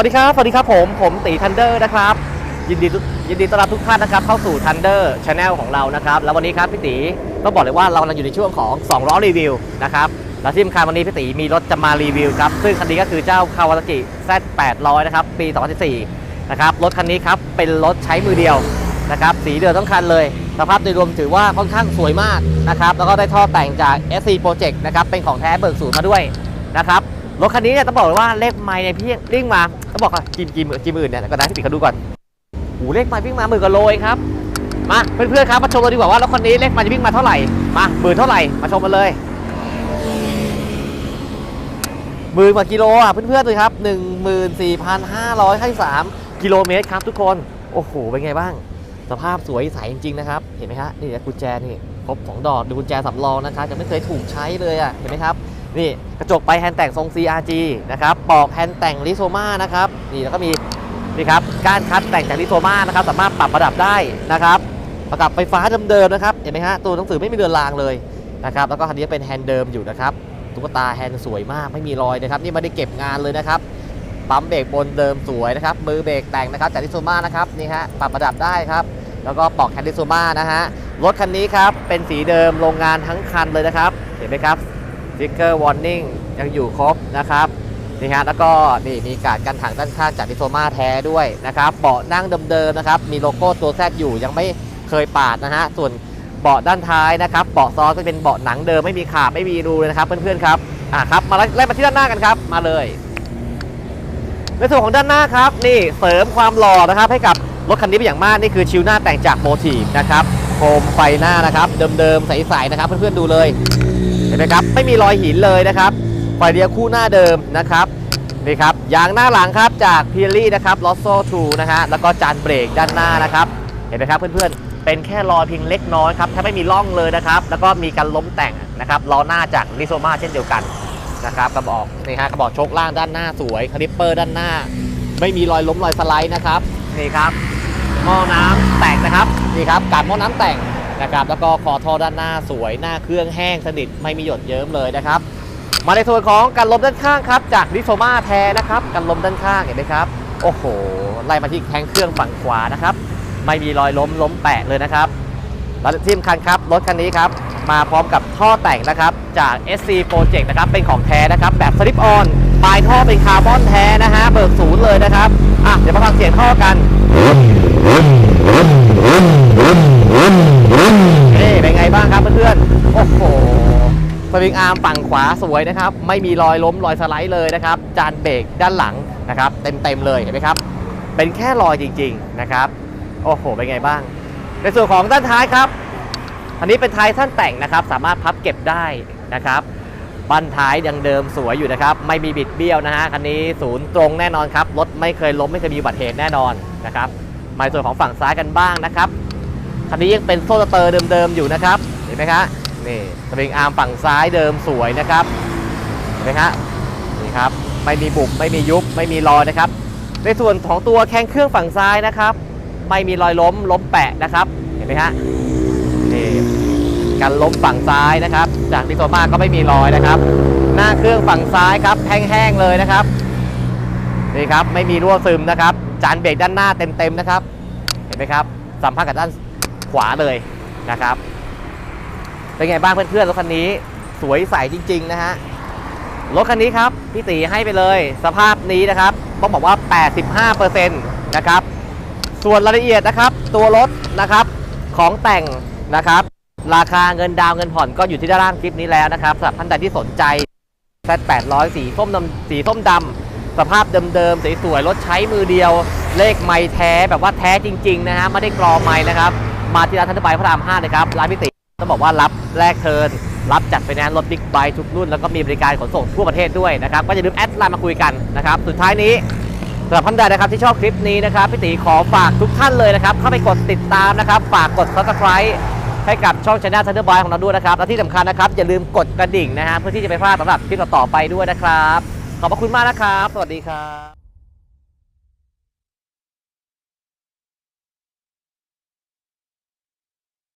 วัสดีครับสวัสดีครับผมผมตีทันเดอร์นะครับยินดียินดีต้อนรับทุกท่านนะครับเข้าสู่ Thunder Channel ของเรานะครับแล้ววันนี้ครับพี่ตีต้องบอกเลยว่าเรากำลังอยู่ในช่วงของ2ล้อรีวิวนะครับและที่สำคัญวันนี้พี่ตีมีรถจะมารีวิวครับซึ่งคันนี้ก็คือเจ้า Kawasaki Z800 นะครับปี 2014นะครับรถคันนี้ครับเป็นรถใช้มือเดียวนะครับสีเดือดทั้งคันเลยสภาพโดยรวมถือว่าค่อนข้างสวยมากนะครับแล้วก็ได้ท่อแต่งจาก SC Project นะครับเป็นของแท้เบิกสูตรมาด้วยนะครับ รถคันนี้เนี่ยต้องบอกเลยว่าเลขไมล์เนี่ยพี่วิ่งมาต้องบอกว่าจิมจิมจิมอื่นเนี่ยก็ได้พี่ติดเขาดูก่อนโอ้โหเลขไมล์วิ่งมาหมื่นกว่าโลเองครับมาเพื่อนๆครับมาชมกันดีกว่าว่ารถคันนี้เลขไมล์จะวิ่งมาเท่าไหร่มาหมื่นเท่าไหร่มาชมกันเลยหมื่นกว่ากิโลอะเพื่อนๆเลยครับ14,553กิโลเมตรครับทุกคนโอ้โหเป็นไงบ้าง สภาพสวยใสจริงๆนะครับเห็นไหมฮะนี่กุญแจนี่ครบสองดอกดูกุญแจสำรองนะครับยังไม่เคยถูกใช้เลยอะเห็นไหมครับ นี่กระจกไปแฮนด์แต่งทรง CRG นะครับปอกแฮนด์แต่งลิโซมานะครับนี่แล้วก็มีนี่ครับก้านคัดแต่งจากลิโซมานะครับสามารถปรับระดับได้นะครับประกับไฟฟ้าเดิมๆนะครับเห็นไหมฮะตัวหนังสือไม่มีเรือนรางเลยนะครับแล้วก็คันนี้เป็นแฮนด์เดิมอยู่นะครับตุ๊กตาแฮนด์สวยมากไม่มีรอยนะครับนี่ไม่ได้เก็บงานเลยนะครับปั๊มเบรกบนเดิมสวยนะครับมือเบรกแต่งนะครับจากลิโซมานะครับนี่ฮะปรับระดับได้ครับแล้วก็ปอกแฮนด์ลิโซมานะฮะรถคันนี้ครับเป็นสีเดิมโรงงานทั้งคันเลยนะครับเห็นไหมครับ สติ๊กเกอร์วอร์นิ่งยังอยู่ครบนะครับนี่ฮะแล้วก็นี่มีการกันถังด้านข้างจากดิโซมาแท้ด้วยนะครับเบาะนั่งเดิมๆนะครับมีโลโก้ตัวแซดอยู่ยังไม่เคยปาดนะฮะส่วนเบาะด้านท้ายนะครับเบาะซอก็เป็นเบาะหนังเดิมไม่มีขาดไม่มีรูเลยนะครับเพื่อนๆครับอะครับมาไล่มาที่ด้านหน้ากันครับมาเลย ในส่วนของด้านหน้าครับนี่เสริมความหล่อนะครับให้กับรถคันนี้เป็นอย่างมากนี่คือชิวหน้าแต่งจากโมทีฟนะครับโคมไฟหน้านะครับเดิมๆใสๆนะครับเพื่อนๆดูเลย เห็นไหมครับไม่มีรอยหินเลยนะครับไฟเดียวคู่หน้าเดิมนะครับนี่ครับยางหน้าหลังครับจากพีรี่นะครับลอสโซทูนะฮะแล้วก็จานเบรกด้านหน้านะครับ เห็นไหมครับเพื่อนๆ เป็นแค่รอยเพียงเล็กน้อยครับถ้าไม่มีร่องเลยนะครับ แล้วก็มีการล้มแต่งนะครับล้อหน้าจากลิโซมาเช่นเดียวกันนะครับกระบอกนี่ฮะกระบอกโชคล่างด้านหน้าสวยคลิปเปอร์ด้านหน้า ไม่มีรอยล้มรอยสไลด์นะครับนี่ครับหม้อน้ำแต่งนะครับนี่ครับการหม้อน้ำแต่ง นะครับแล้วก็คอท่อด้านหน้าสวยหน้าเครื่องแห้งสนิทไม่มีหยดเยิ้มเลยนะครับ มาในส่วนของกันลมด้านข้างครับจากลิโซมาแทนะครับกันลมด้านข้างเห็นไหมครับโอ้โหไล่มาที่แทงเครื่องฝั่งขวานะครับไม่มีรอยล้มล้มแปะเลยนะครับและที่สำคัญครับรถคันนี้ครับมาพร้อมกับท่อแต่งนะครับจาก SC Project นะครับเป็นของแท้นะครับแบบสลิปออนปลายท่อเป็นคาร์บอนแท้นะฮะเบิกศูนย์เลยนะครับอะเดี๋ยวมาฟังเสียงท่อกันเป็นไงบ้างครับเพื่อนๆ โอ้โหส วิงอาร์มฝั่งขวาสวยนะครับ ไม่มีรอยล้มรอยสไลด์เลยนะครับ จานเบรกด้านหลังนะครับ เต็มๆเลยเห็นไหมครับ เป็นแค่รอยจริง ๆนะครับ โอ้โห เป็นไงบ้าง ในส่วนของด้านท้ายครับ อันนี้เป็นท้ายท่านแต่งนะครับ สามารถพับเก็บได้นะครับบั้นท้ายยังเดิมสวยอยู่นะครับ ไม่มีบิดเบี้ยวนะฮะคันนี้ศูนย์ตรงแน่นอนครับ รถไม่เคยล้มไม่เคยมีอุบัติเหตุแน่นอนนะครับมาส่วนของฝั่งซ้ายกันบ้างนะครับคันนี้ยังเป็นโซ่สเตอร์เดิมๆอยู่นะครับ เห็นไหมครับ นี่สปริงอาร์มฝั่งซ้ายเดิมสวยนะครับเห็นไหมครับนี่ครับไม่มีบุบไม่มียุบไม่มีรอยนะครับ ในส่วนของตัวแข้งเครื่องฝั่งซ้ายนะครับ ไม่มีรอยล้มล้มแปะนะครับเห็นไหมฮะนี่การล้มฝั่งซ้ายนะครับ จากดิโซมาก็ไม่มีรอยนะครับ หน้าเครื่องฝั่งซ้ายครับแห้งๆเลยนะครับนี่ครับไม่มีรั่วซึมนะครับ จานเบรกด้านหน้าเต็มๆนะครับ เห็นไหมครับสัมผัสกับด้านขวาเลยนะครับ เป็นไงบ้างเพื่อนๆรถคันนี้สวยใสจริง ๆ นะฮะรถคันนี้ครับพี่ตีให้ไปเลย สภาพนี้นะครับ ต้องบอกว่า 85%นะครับ ส่วนรายละเอียดนะครับ ตัวรถนะครับของแต่งนะครับ ราคาเงินดาวเงินผ่อนก็อยู่ที่ด้านล่างคลิปนี้แล้วนะครับสำหรับท่านใดที่สนใจ Z800 สีส้มดำสีส้มดำสภาพเดิมๆสวยๆรถใช้มือเดียว เลขไม้แท้แบบว่าแท้จริง ๆ นะฮะไม่ได้กรอไม้นะครับ มาที่ร้านทันตบายพระราม 5 นะครับร้านพิติ ต้องบอกว่ารับแลกเทินรับจัดไฟแนนซ์รถบิ๊กไบค์ทุกรุ่น แล้วก็มีบริการขนส่งทั่วประเทศด้วยนะครับ ก็อย่าลืมแอดไลน์มาคุยกันนะครับ สุดท้ายนี้สำหรับท่านใดนะครับที่ชอบคลิปนี้นะครับพี่ตีขอฝากทุกท่านเลยนะครับ เข้าไปกดติดตามนะครับ ฝากกด subscribe ให้กับช่องช anel Thunder Boy ของเราด้วยนะครับ และที่สำคัญนะครับ อย่าลืมกดกระดิ่งนะฮะเพื่อที่จะไม่พลาดสำหรับคลิปต่อๆไปด้วยนะครับ ขอบพระคุณมากนะครับ สวัสดีครับ